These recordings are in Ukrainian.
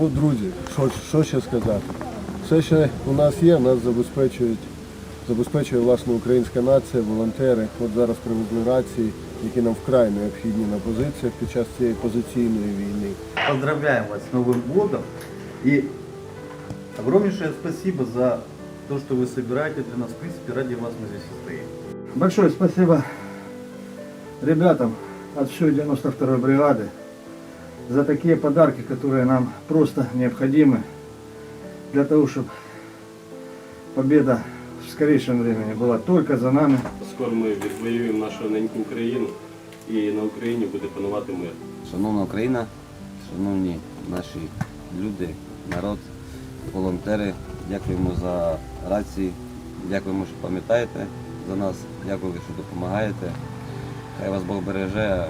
Ну, друзі, що, що ще сказати? Все, що у нас є, нас забезпечують, забезпечує власне українська нація, волонтери. От зараз привезли рації, які нам вкрай необхідні на позиціях під час цієї позиційної війни. Поздравляем вас с Новым годом. И огромнейшее спасибо за то, что вы собираете для нас. В принципе, ради вас мы здесь и стоим. Большое спасибо ребятам от всей 92-й бригады за такие подарки, которые нам просто необходимы для того, чтобы победа в скорейшем времени была только за нами. Скоро ми відвоюємо нашу неньку Україну і на Україні буде панувати мир. Шановна Україна, шановні наші люди, народ, волонтери, дякуємо за рації, дякуємо, що пам'ятаєте за нас, дякую, що допомагаєте. Хай вас Бог береже, а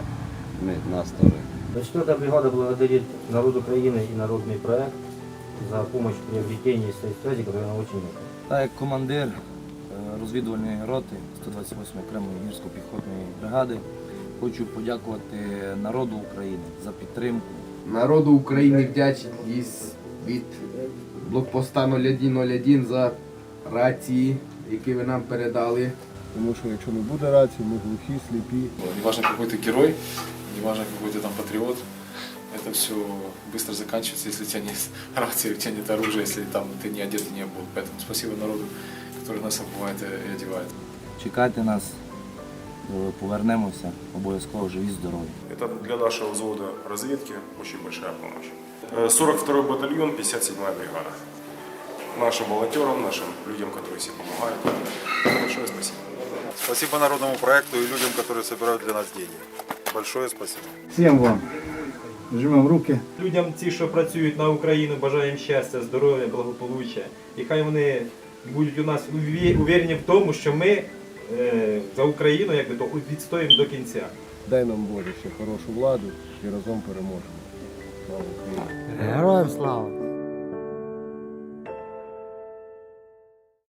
ми нас теж. 24-я бригада благодарит народ Украины и народный проект за помощь в приобретении своей связи, которая нам очень нужна. Та як командир е, розвідувальної роти 128 окремої гірсько-піхотної бригади хочу подякувати народу України за підтримку. Народу України вдячність від блокпоста 0101 за рації, які ви нам передали. Тому що якщо не буде рації, ми глухі, сліпі. Неважно, какой ты герой, Неважно, какой ты там патриот, это все быстро заканчивается, если у тебя нет рации, у тебя нет оружия, если там ты не одет и не обут. Поэтому спасибо народу, который нас обувает и одевает. Чекайте нас, е, повернемося обов'язково живі, здорові. Это для нашего взвода разведки очень большая помощь. Э, 42-й батальон, 57-я бригада. Нашим волонтерам, нашим людям, которые все помогают. Большое спасибо. Спасибо народному проекту и людям, которые собирают для нас деньги. Большое спасибо. Всем вам жмем руки. Людям, ті, що працюють на Україну, бажаємо щастя, здоров'я, благополуччя. І хай вони будуть у нас уверені в тому, що ми е, за Україну якби, то відстоїмо до кінця. Дай нам Боже ще хорошу владу і разом переможемо. Слава Україні! Героям слава!